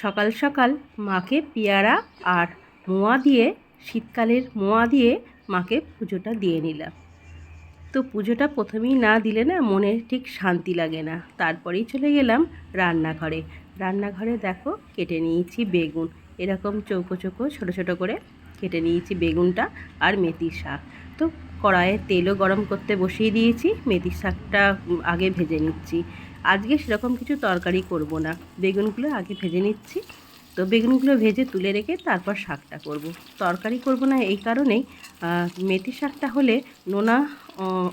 সকাল সকাল মাকে পেয়ারা আর মোয়া দিয়ে, শীতকালের মোয়া দিয়ে মাকে পুজোটা দিয়ে নিলাম। তো পুজোটা প্রথমেই না দিলে না মনে ঠিক শান্তি লাগে না। তারপরেই চলে গেলাম রান্নাঘরে। রান্নাঘরে দেখো কেটে নিয়েছি বেগুন। এরকম চৌকো চৌকো ছোটো ছোটো করে কেটে নিয়েছি বেগুনটা আর মেথির শাক। তো কড়াইয়ে তেলও গরম করতে বসিয়ে দিয়েছি। মেথির শাকটা আগে ভেজে নিচ্ছি। আজকে সেরকম কিছু তরকারি করব না। বেগুনগুলো আগে ভেজে নিচ্ছি। তো বেগুনগুলো ভেজে তুলে রেখে তারপর শাকটা করব। তরকারি করব না এই কারণেই মেথি শাকটা হলে নোনা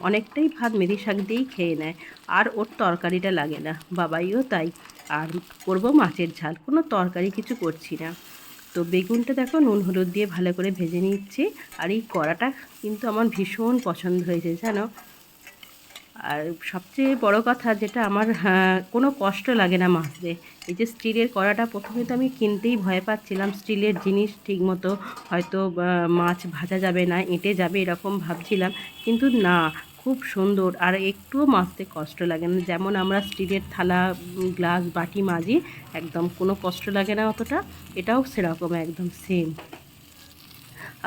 অনেকটাই ভাত মেথি শাক দিয়েই খেয়ে নেয়। আর ওর তরকারিটা লাগে না। বাবাইও তাই। আর করব মাছের ঝাল। কোনো তরকারি কিছু করছি না। তো বেগুনটা দেখো নুন হলুদ দিয়ে ভালো করে ভেজে নিচ্ছি। আর এই কড়াটা কিন্তু আমার ভীষণ পছন্দ হয়েছে, জানো? আর সবচেয়ে বড় কথা যেটা আমার হ্যাঁ, কোনো কষ্ট লাগে না মাছতে এই যে স্টিলের কড়াটা প্রথমে তো আমি কিনতেই ভয় পাচ্ছিলাম স্টিলের জিনিস ঠিকমতো হয়তো মাছ ভাজা যাবে না এঁটে যাবে এরকম ভাবছিলাম। কিন্তু না খুব সুন্দর আর একটুও মাজতে কষ্ট লাগে না। যেমন আমরা স্টিলের থালা গ্লাস বাটি মাজি একদম কোনো কষ্ট লাগে না অতটা। এটাও সেরকম একদম সেম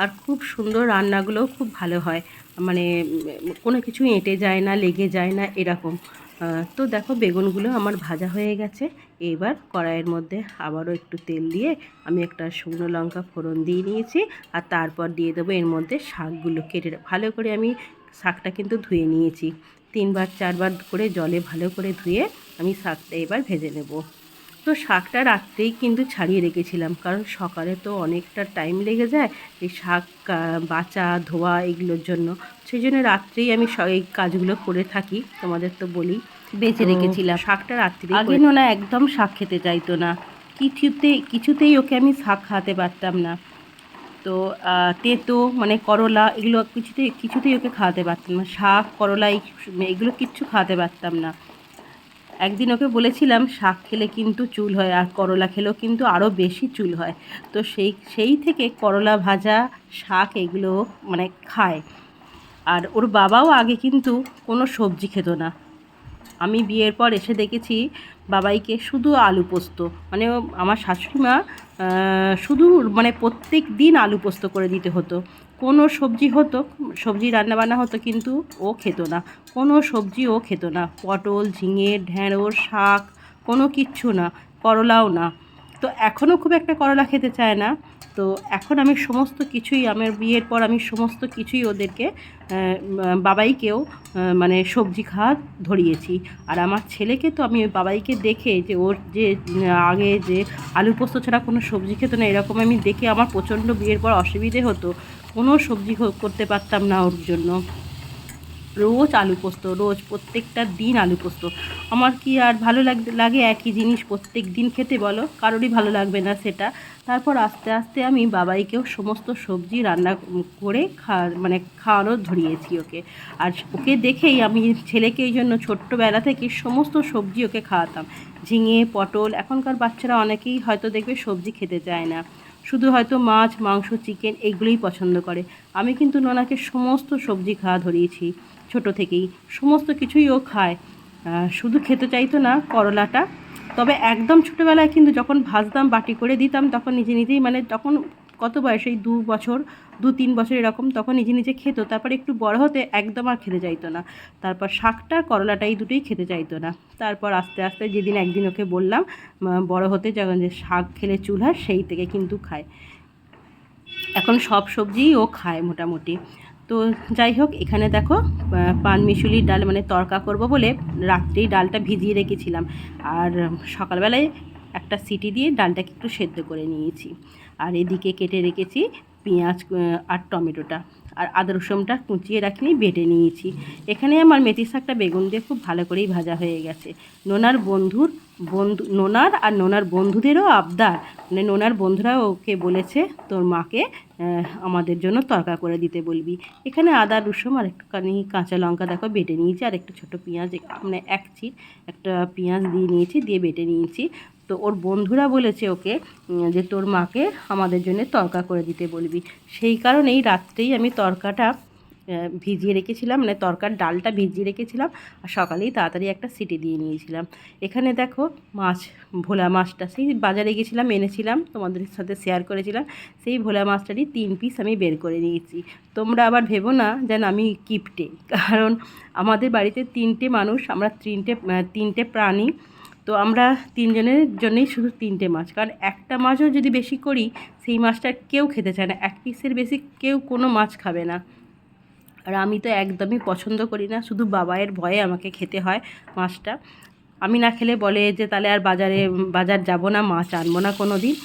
আর খুব সুন্দর রান্নাগুলোও খুব ভালো হয়। মানে কোনো কিছু এঁটে যায় না, লেগে যায় না, এরকম। তো দেখো বেগুনগুলো আমার ভাজা হয়ে গেছে। এবার কড়াইয়ের মধ্যে আবারও একটু তেল দিয়ে আমি একটা শুকনো লঙ্কা ফোড়ন দিয়ে নিয়েছি আর তারপর দিয়ে দেবো এর মধ্যে শাকগুলো কেটে ভালো করে আমি শাকটা কিন্তু ধুয়ে নিয়েছি। তিনবার, চারবার করে জলে ভালো করে ধুয়ে আমি শাকটা এবার ভেজে নেব। তো শাকটা রাত্রেই কিন্তু ছাড়িয়ে রেখেছিলাম কারণ সকালে তো অনেকটা টাইম লেগে যায় এই শাক বাছা ধোয়া এগুলোর জন্য। সেই জন্য রাত্রেই আমি এই কাজগুলো করে থাকি তোমাদের তো বলি। বেঁচে রেখেছিলাম। শাকটা রাত্রি আগে করে- না একদম শাক খেতে চাইতো না। কিছুতেই কিছুতেই ওকে আমি শাক খাওয়াতে পারতাম না। তো তেতো মানে করলা এগুলো কিছুতেই কিছুতেই ওকে খাওয়াতে পারতাম না। শাক করলা এই- এগুলো কিচ্ছু খাওয়াতে পারতাম না। একদিন ওকে বলেছিলাম, শাক খেলে কিন্তু চুল হয় আর করলা খেলেও কিন্তু আরও বেশি চুল হয়। তো সেই সেই থেকে করলা ভাজা শাক এগুলো মানে খায়। আর ওর বাবাও আগে কিন্তু কোনো সবজি খেত না। আমি বিয়ের পর এসে দেখেছি বাবাইকে শুধু আলু পোস্ত। মানে আমার শাশুড়ি মা শুধু মানে প্রত্যেক দিন আলু পোস্ত করে দিতে হতো। কোনো সবজি হতো, সবজি রান্নাবান্না হতো কিন্তু ও খেত না। কোনো সবজি ও খেত না। পটল, ঝিঙে, ঢেঁড়স, শাক কোনো কিচ্ছু না, করলাও না। তো এখনও খুব একটা করলা খেতে চায় না। তো এখন আমি সমস্ত কিছুই, আমার বিয়ের পর আমি সমস্ত কিছুই ওদেরকে বাবাইকেও মানে সবজি খাওয়া ধরিয়েছি। আর আমার ছেলেকে তো আমি ওই বাবাইকে দেখে যে ওর যে আগে যে আলু পোস্ত ছাড়া কোনো সবজি খেত না, এরকম আমি দেখে আমার প্রচণ্ড বিয়ের পর অসুবিধে হতো। কোনো সবজি করতে পারতাম না ওর জন্য। রোজ আলু পোস্ত, রোজ প্রত্যেকটা দিন আলু পোস্ত। আমার কি আর ভালো লাগ- একই জিনিস প্রত্যেক দিন খেতে বলো? কারোরই ভালো লাগবে না সেটা। তারপর আস্তে আস্তে আমি বাবাইকেও সমস্ত সবজি রান্না করে খা মানে খাওয়ানো ধরিয়েছি ওকে। আর ওকে দেখেই আমি ছেলেকে এই জন্য ছোট্টবেলা থেকে সমস্ত সবজি ওকে খাওয়াতাম। ঝিঙে, পটল, এখনকার বাচ্চারা অনেকেই হয়তো দেখবে সবজি খেতে চায় না। শুধু হয়তো মাছ, মাংস চিকেন এগুলোই পছন্দ করে। আমি কিন্তু নোনাকে সমস্ত সবজি খাওয়া ধরিয়েছি ছোট থেকেই। সমস্ত কিছুই ও খায়। শুধু খেতে চাইতো না করলাটা। তবে একদম ছোটোবেলায় কিন্তু যখন ভাজতাম, বাটি করে দিতাম, তখন নিজে নিজেই মানে তখন কত বয়স? এই দু বছর দু তিন বছর এরকম তখন নিজে নিজে খেত। তারপর একটু বড় হতে একদম আর খেতে চাইতো না। তারপর শাকটা করলাটা এই দুটোই খেতে চাইতো না। তারপর আস্তে আস্তে যেদিন একদিন ওকে বললাম বড় হতে যখন যে শাক খেলে চুল হয় সেই থেকে কিন্তু খায়। এখন সব সবজিই ও খায় মোটামুটি। তো যাই হোক এখানে দেখো আহ, পান মিশুলির ডাল মানে তরকা করব বলে রাত্রেই ডালটা ভিজিয়ে রেখেছিলাম। আর সকালবেলায় একটা সিটি দিয়ে ডালটাকে একটু সেদ্ধ করে নিয়েছি। আর এদিকে কেটে রেখেছি পেঁয়াজ আর টমেটোটা। আর আদা রসুনটা কুচিয়ে রাখিনি, বেটে নিয়েছি। এখানে আমার মেথি শাকটা বেগুন দিয়ে খুব ভালো করেই ভাজা হয়ে গেছে। নোনার বন্ধুর বন্ধু, নোনার আর নোনার বন্ধুদেরও আবদার। মানে নোনার বন্ধুরা ওকে বলেছে, তোর মাকে আমাদের জন্য তরকা করে দিতে বলবি। এখানে আদা, রসুন আর একটুখানি কাঁচা লঙ্কা দেখো বেটে নিয়েছি, আর একটু ছোটো পেঁয়াজ মানে এক চিট একটা পেঁয়াজ দিয়ে নিয়েছি, দিয়ে বেটে নিয়েছি। তো ওর বন্ধুরা বলেছে ওকে যে তোর মাকে আমাদের জন্য তরকা করে দিতে বলবি। সেই কারণেই রাত্রেই আমি তরকাটা ভিজিয়ে রেখেছিলাম মানে তরকার ডালটা ভিজিয়ে রেখেছিলাম, আর সকালেই তাড়াতাড়ি একটা সিটি দিয়ে নিয়েছিলাম। এখানে দেখো মাছ, ভোলা মাছটা, সেই বাজারে গেছিলাম, এনেছিলাম, তোমাদের সাথে শেয়ার করেছিলাম, সেই ভোলা মাছটারই তিন পিস আমি বের করে নিয়েছি। তোমরা আবার ভেবো না যেন আমি কিপটে, কারণ আমাদের বাড়িতে তিনটে মানুষ, আমরা তিনটে তিনটে প্রাণী তো আমরা তিনজনের জন্যই শুধু তিনটে মাছ। কারণ একটা মাছও যদি বেশি করি, সেই মাছটা কেউ খেতে চায় না। এক পিসের বেশি কেউ কোনো মাছ খাবে না। আর আমি তো একদমই পছন্দ করি না। শুধু বাবায়ের ভয়ে আমাকে খেতে হয় মাছটা। আমি না খেলে বলে যে, তাহলে আর বাজারে, বাজার যাব না, মাছ আনব না কোনো দিন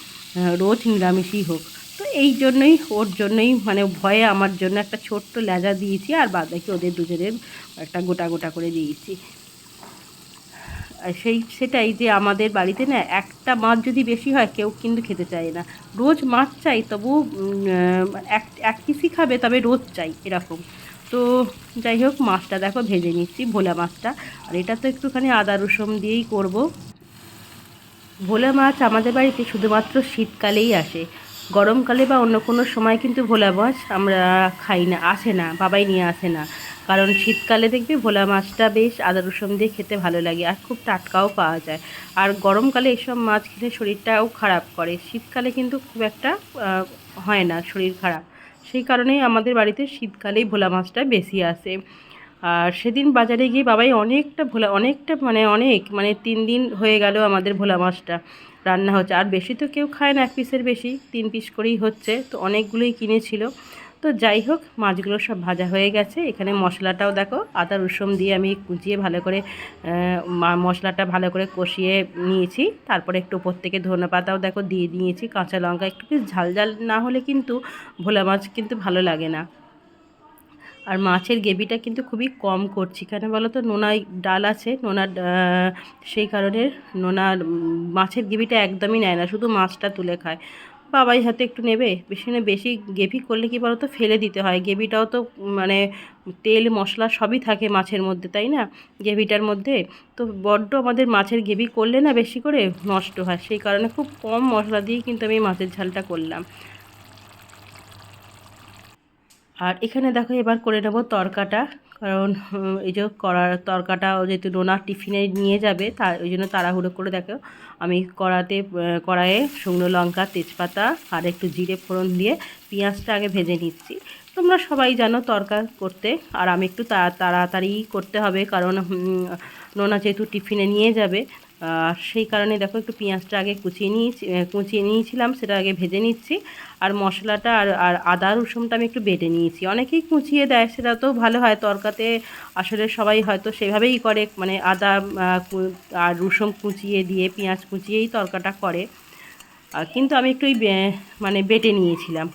রোজ নিরামিষই হোক। তো এই জন্যই, ওর জন্যই মানে ভয়ে আমার জন্য একটা ছোট্ট লেজা দিয়েছি, আর বাদাকে ওদের দুজনের একটা গোটা গোটা করে দিয়েছি। সেই, সেটাই যে আমাদের বাড়িতে না একটা মাছ যদি বেশি হয়, কেউ কিন্তু খেতে চায় না। রোজ মাছ চাই, তবু এক এক খাবে, তবে রোজ চাই, এরকম। তো যাই হোক, মাছটা দেখো, ভেজে নিচ্ছি, ভোলা মাছটা। আর এটা তো একটুখানি আদা রসুন দিয়েই করব। ভোলা মাছ আমাদের বাড়িতে শুধুমাত্র শীতকালেই আসে। গরমকালে বা অন্য কোনো সময় কিন্তু ভোলা মাছ আমরা খাই না, আসে না, বাবাই নিয়ে আসে না। কারণ শীতকালে দেখবে ভোলা মাছটা বেশ আদা রসুন দিয়ে খেতে ভালো লাগে আর খুব টাটকাও পাওয়া যায়। আর গরমকালে এইসব মাছ খেলে শরীরটাও খারাপ করে। শীতকালে কিন্তু খুব একটা হয় না শরীর খারাপ। সেই কারণেই আমাদের বাড়িতে শীতকালেই ভোলা মাছটা বেশি আসে। আর সেদিন বাজারে গিয়ে বাবাই অনেকটা ভোলা, অনেকটা মানে অনেক মানে তিন দিন হয়ে গেল আমাদের ভোলা মাছটা রান্না হচ্ছে। আর বেশি তো কেউ খায় না, এক পিসের বেশি, তিন পিস করেই হচ্ছে। তো অনেকগুলোই কিনেছিল। তো যাই হোক, মাছগুলো সব ভাজা হয়ে গেছে। এখানে মশলাটাও দেখো, আদা, রসুন দিয়ে আমি কুচিয়ে ভালো করে মশলাটা ভালো করে কষিয়ে নিয়েছি। তারপরে একটু উপর থেকে ধনে পাতাও দেখো দিয়ে দিয়েছি, কাঁচা লঙ্কা একটু ঝাল ঝাল না হলে কিন্তু ভোলা মাছ কিন্তু ভালো লাগে না। আর মাছের গ্রেভিটা কিন্তু খুবই কম করছি। কেন বলো তো? নোনায় ডাল আছে নোনার সেই কারণে নোনার মাছের গ্রেভিটা একদমই নেয় না, শুধু মাছটা তুলে খায়। বাবাই হাতে একটু নেবে। বেশি না বেশি গ্রেভি করলে কি বলো তো ফেলে দিতে হয়। গ্রেভিটাও তো মানে তেল, মশলা সবই থাকে মাছের মধ্যে, তাই না? গ্রেভিটার মধ্যে। তো বড্ড আমাদের মাছের গ্রেভি করলে না বেশি করে নষ্ট হয়। সেই কারণে খুব কম মশলা দিয়ে কিন্তু আমি মাছের ঝালটা করলাম। আর এখানে দেখো এবার করে নেব তরকাটা। কারণ এই যে কড়ার তরকাটা যেহেতু নোনা টিফিনে নিয়ে যাবে, তার, ওই জন্য তাড়াহুড়ো করে দেখো। আমি কড়াতে কড়াইয়ে শুকনো লঙ্কা, তেজপাতা আর একটু জিরে ফোড়ন দিয়ে পেঁয়াজটা আগে ভেজে নিচ্ছি। তোমরা সবাই জানো তরকা করতে, আর আমি একটু তাড়াতাড়ি করতে হবে। কারণ নোনা যেহেতু টিফিনে নিয়ে যাবে সেই কারণে দেখো একটু পেঁয়াজটা আগে কুচিয়ে নিয়েছি কুচিয়ে নিয়েছিলাম, সেটা আগে ভেজে নিচ্ছি। আর মশলাটা আর আর আদা, রসুনটা আমি একটু বেটে নিয়েছি। অনেকেই কুচিয়ে দেয়, সেটা তো ভালো হয় তরকাতে আসলে সবাই হয়তো সেভাবেই করে মানে আদা আর রসুন কুচিয়ে দিয়ে, পেঁয়াজ কুচিয়েই তরকাটা করে। কিন্তু আমি একটু মানে বেটে নিয়েছিলাম।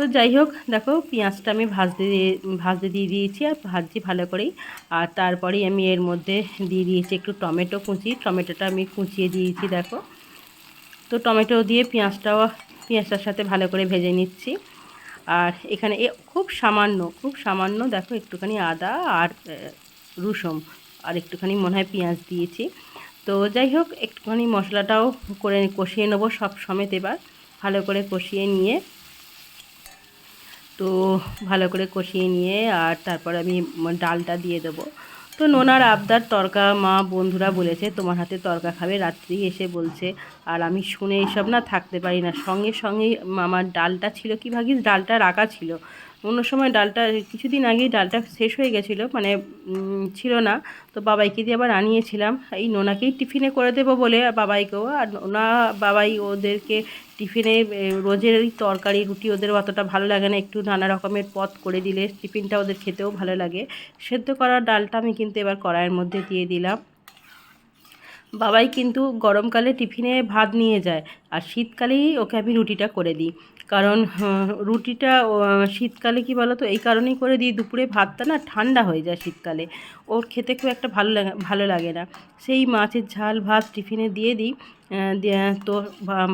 তো যাই হোক, দেখো পেঁয়াজটা আমি ভাজতে ভাজতে দিয়ে দিয়েছি আর ভাজছি ভালো করেই। আর তারপরেই আমি এর মধ্যে দিয়ে দিয়েছি একটু টমেটো কুচি। টমেটোটা আমি কুচিয়ে দিয়েছি, দেখো। তো টমেটো দিয়ে পেঁয়াজটাও, পেঁয়াজটার সাথে ভালো করে ভেজে নিচ্ছি। আর এখানে এ খুব সামান্য খুব সামান্য, দেখো একটুখানি আদা আর রসুন আর একটুখানি মনে হয় পেঁয়াজ দিয়েছি। তো যাই হোক, একটুখানি মশলাটাও করে কষিয়ে নেব সব সমেত এবার। ভালো করে কষিয়ে নিয়ে তো ভালো করে কষিয়ে নিয়ে আর তারপর আমি ডালটা দিয়ে দেবো। তো নোনার আবদার তরকা মা বন্ধুরা বলেছে, তোমার হাতে তরকা খাবে, রাত্রি এসে বলছে। আর আমি শুনে এসব না থাকতে পারি না। সঙ্গে সঙ্গে আমার ডালটা ছিল কি ভাগিস ডালটা রাখা ছিল। অন্য সময় ডালটা, কিছুদিন আগেই ডালটা শেষ হয়ে গেছিল মানে ছিল না। তো বাবাইকে দিয়ে আবার আনিয়েছিলাম। এই নোনাকেই টিফিনে করে দেবো বলে বাবাইকেও। আর নোনা বাবাই ওদেরকে টিফিনে রোজের ওই তরকারি, রুটি ওদের অতটা ভালো লাগে না। একটু নানা রকমের পথ করে দিলে টিফিনটা ওদের খেতেও ভালো লাগে। সেদ্ধ করা ডালটা আমি কিন্তু এবার কড়াইয়ের মধ্যে দিয়ে দিলাম। বাবাই কিন্তু গরমকালে টিফিনে ভাত নিয়ে যায়। আর শীতকালেই ওকে আমি রুটিটা করে দিই। কারণ রুটিটা শীতকালে কি বলো তো এই কারণেই করে দিই, দুপুরে ভাতটা না ঠান্ডা হয়ে যায় শীতকালে। ওর খেতে খুব একটা ভালো লাগে ভালো লাগে না। সেই মাছের ঝাল ভাত টিফিনে দিয়ে দিই। তো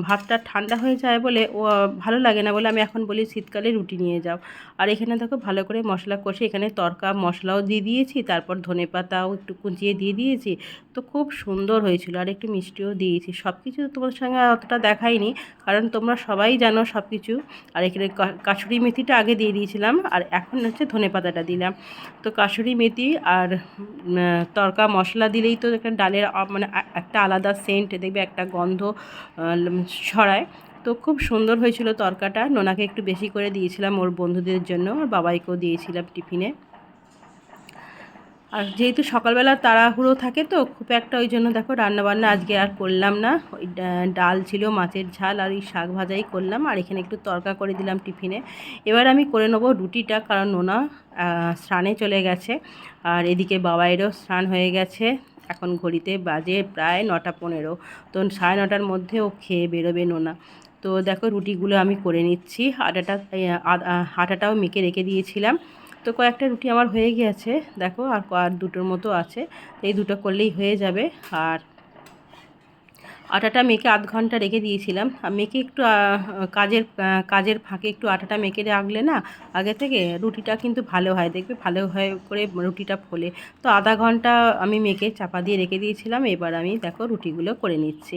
ভাতটা ঠান্ডা হয়ে যায় বলে ও, ভালো লাগে না বলে আমি এখন বলি শীতকালে রুটি নিয়ে যাও। আর এখানে দেখো ভালো করে মশলা কষে এখানে তরকা, মশলাও দিয়ে দিয়েছি, তারপর ধনে পাতাও একটু কুচিয়ে দিয়ে দিয়েছি। তো খুব সুন্দর হয়েছিল আর একটু মিষ্টিও দিয়েছি। সব কিছু তোমাদের সঙ্গে অতটা দেখাইনি, কারণ তোমরা সবাই জানো সব কিছু আর এখানে কা- কাসুরি মেথিটা আগে দিয়ে দিয়েছিলাম আর এখন হচ্ছে ধনে পাতাটা দিলাম। তো কাসুরি মেথি আর তরকা, মশলা দিলেই তো ডালের মানে একটা আলাদা সেন্ট, দেখবে একটা গন্ধ ছড়ায়। তো খুব সুন্দর হয়েছিল তরকাটা। নোনাকে একটু বেশি করে দিয়েছিলাম ওর বন্ধুদের জন্য। আর বাবাইকেও দিয়েছিলাম টিফিনে। আর যেহেতু সকালবেলা তাড়াহুড়ো থাকে তো, খুব একটা ওই জন্য দেখো রান্নাবান্না আজকে আর করলাম না। ওই ডাল ছিল, মাছের ঝাল আর ওই শাক ভাজাই করলাম। আর এখানে একটু তরকা করে দিলাম টিফিনে। এবার আমি করে নেব রুটিটা, কারণ নোনা স্নানে চলে গেছে। আর এদিকে বাবাইয়েরও স্নান হয়ে গেছে। এখন ঘড়িতে বাজে প্রায় নটা পনেরো। তো সাড়ে নটার মধ্যে ও খেয়ে বেরোবে নোনা। তো দেখো রুটিগুলো আমি করে নিচ্ছি। আটাটা আটাটাও মেখে রেখে দিয়েছিলাম। তো কয়েকটা রুটি আমার হয়ে গিয়েছে। দেখো আর দুটোর মতো আছে। এই দুটো করলেই হয়ে যাবে। আর আটাটা মেখে আধ ঘণ্টা রেখে দিয়েছিলাম। মেখে একটু কাজের কাজের ফাঁকে একটু আটাটা মেখে রাখলে না, আগে থেকে রুটিটা কিন্তু ভালো হয়। দেখবে ভালো হয় করে রুটিটা ফোলে। তো আধা ঘণ্টা আমি মেখে চাপা দিয়ে রেখে দিয়েছিলাম। এবার আমি দেখো রুটিগুলো করে নিচ্ছি।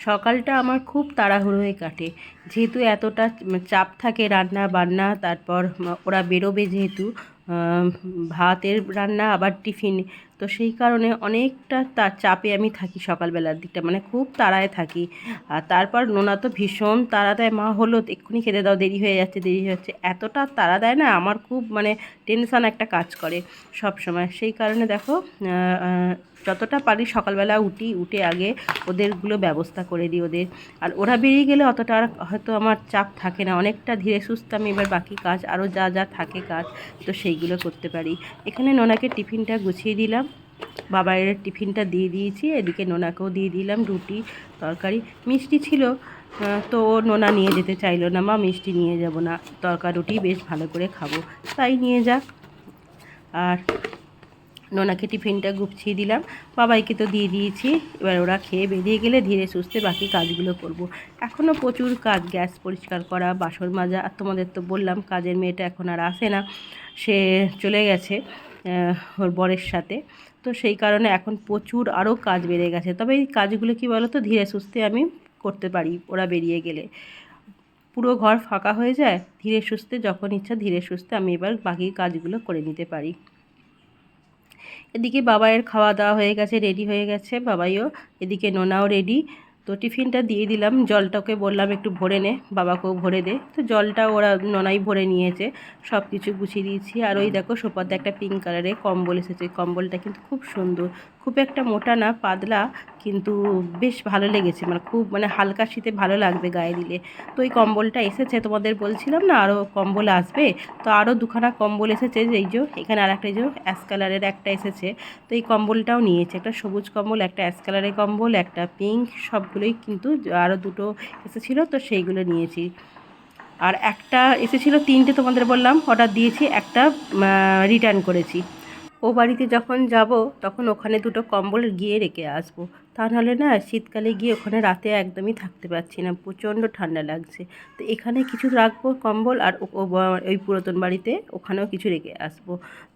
সকালটা আমার খুব তাড়াহুড়োয় কাটে। যেহেতু এতটা চাপ থাকে রান্না বান্না তারপর ওরা বেরোবে যেহেতু ভাতের রান্না আবার টিফিন। তো সেই কারণে অনেকটা তার চাপে আমি থাকি সকালবেলার দিকটা মানে খুব তাড়ায় থাকি। আর তারপর নোনা তো ভীষণ তাড়া দেয় মা, হলো, এক্ষুনি খেতে দাও, দেরি হয়ে যাচ্ছে, দেরি হয়ে যাচ্ছে। এতটা তাড়া দেয় না, আমার খুব মানে টেনশান একটা কাজ করে সব সময় সেই কারণে দেখো যতটা পারি সকালবেলা উঠি, উঠে আগে ওদেরগুলো ব্যবস্থা করে দিই ওদের। আর ওরা বেরিয়ে গেলে অতটা আর হয়তো আমার চাপ থাকে না। অনেকটা ধীরে সুস্থ আমি এবার বাকি কাজ, আরও যা যা থাকে কাজ, তো সেইগুলো করতে পারি। এখানে নোনাকে টিফিনটা গুছিয়ে দিলাম। বাবাইয়ের টিফিনটা দিয়ে দিয়েছি, এদিকে নোনাকেও দিয়ে দিলাম রুটি, তরকারি। মিষ্টি ছিল তো ও নোনা নিয়ে যেতে চাইলো না। মা, মিষ্টি নিয়ে যাব না। তরকা, রুটি বেশ ভালো করে খাব। তাই নিয়ে যাক। আর নোনাকে টিফিনটা গুপছিয়ে দিলাম। বাবাইকে তো দিয়ে দিয়েছি। এবার ওরা খেয়ে বেরিয়ে গেলে ধীরে সুস্থে বাকি কাজগুলো করব। এখনও প্রচুর কাজ, গ্যাস পরিষ্কার করা, বাসন মাজা, আর তোমাদের তো বললাম কাজের মেয়েটা এখন আর আসে না। সে চলে গেছে ওর বরের সাথে। তো সেই কারণে এখন প্রচুর আরও কাজ বেড়ে গেছে। তবে এই কাজগুলো কি বলো তো ধীরে সুস্থে আমি করতে পারি ওরা বেরিয়ে গেলে। পুরো ঘর ফাঁকা হয়ে যায়, ধীরে সুস্থে, যখন ইচ্ছা ধীরে সুস্থে আমি এবার বাকি কাজগুলো করে নিতে পারি। এদিকে বাবাইয়ের খাওয়া দাওয়া হয়ে গেছে রেডি হয়ে গেছে। বাবাইও এদিকে নোনাও রেডি তো টিফিনটা দিয়ে দিলাম, জলটাকে বললাম একটু ভরে নে, বাবাকেও ভরে দে। তো জলটা ওরা ননাই ভরে নিয়েছে সব কিছু গুছিয়ে দিয়েছি। আর ওই দেখো সোপাতে একটা পিঙ্ক কালারের কম্বল এসেছে, কম্বলটা কিন্তু খুব সুন্দর। খুব একটা মোটা না, পাতলা, কিন্তু বেশ ভালো লেগেছে। মানে খুব মানে হালকা শীতে ভালো লাগবে গায়ে দিলে। তো ওই কম্বলটা এসেছে, তোমাদের বলছিলাম না আরও কম্বল আসবে? তো আরও দুখানা কম্বল এসেছে যে এই যে, এখানে আর একটা যে অ্যাশ কালারের একটা এসেছে। তো এই কম্বলটাও নিয়েছে। একটা সবুজ কম্বল, একটা অ্যাশ কালারের কম্বল, একটা পিঙ্ক, সবগুলোই কিন্তু আরও দুটো এসেছিল, তো সেইগুলো নিয়েছি। আর একটা এসেছিল, তিনটে তোমাদের বললাম, অর্ডার দিয়েছি, একটা রিটার্ন করেছি। ও বাড়িতে যখন যাব, তখন ওখানে দুটো কম্বল গিয়ে রেখে আসব। তা নাহলে না, শীতকালে গিয়ে ওখানে রাতে একদমই থাকতে পারছি না। প্রচণ্ড ঠান্ডা লাগছে। তো এখানে কিছু রাখব কম্বল আর ওই পুরাতন বাড়িতে ওখানেও কিছু রেখে আসব।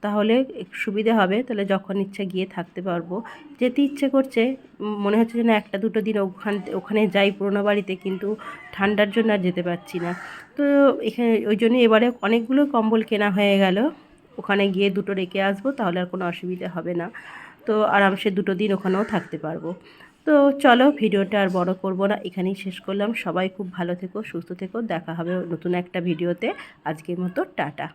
তাহলে সুবিধে হবে, তাহলে যখন ইচ্ছা গিয়ে থাকতে পারব। যেতে ইচ্ছে করছে মনে হচ্ছে যে না একটা দুটো দিন ওখান, ওখানে যাই পুরোনো বাড়িতে, কিন্তু ঠান্ডার জন্য আর যেতে পারছি না। তো এখানে, ওই জন্য এবারে অনেকগুলো কম্বল কেনা হয়ে গেল। ওখানে গিয়ে দুটো রেখে আসব, তাহলে আর কোনো অসুবিধা হবে না। তো আরামসে দুটো দিন ওখানেও থাকতে পারব। তো চলো ভিডিওটা আর বড় করব না, এখানেই শেষ করলাম। সবাই খুব ভালো থেকো, সুস্থ থেকো, দেখা হবে নতুন একটা ভিডিওতে। আজকের মতো টাটা।